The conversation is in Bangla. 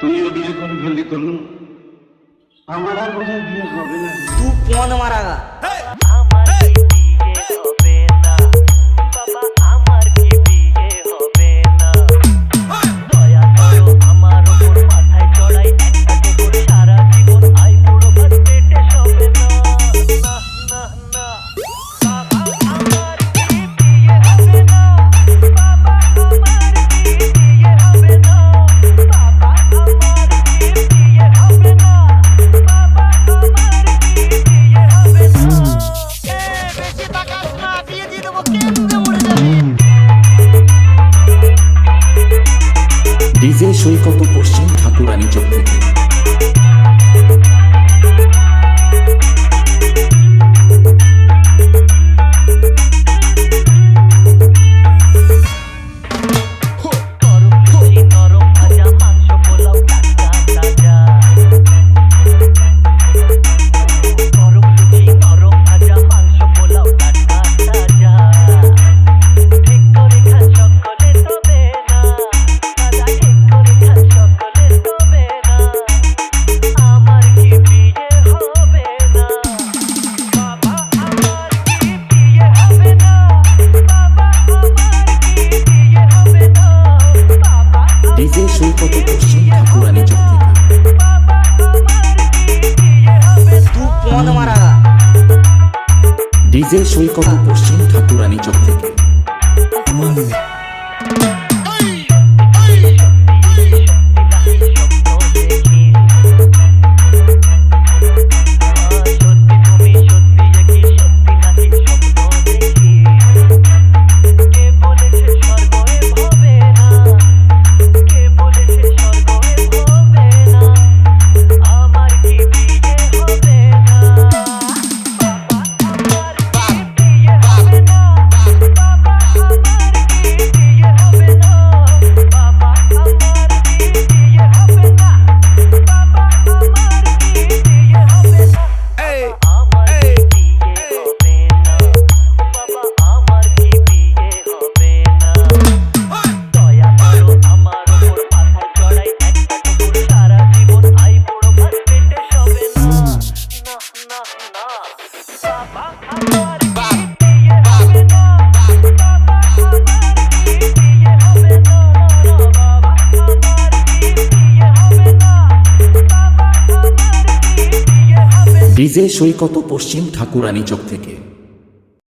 তুইও বিয়ে করে ফেললি তনু আমার আর বোধহয় বিয়ে হবে না। তুই কোন মারা সৈকত পশ্চিম ঠাকুরানী চোখ নিজের সৈকত পশ্চিম ঠাকুরানী চক্রে ডিজে সৈকত পশ্চিম ঠাকুরানী চোখ থেকে।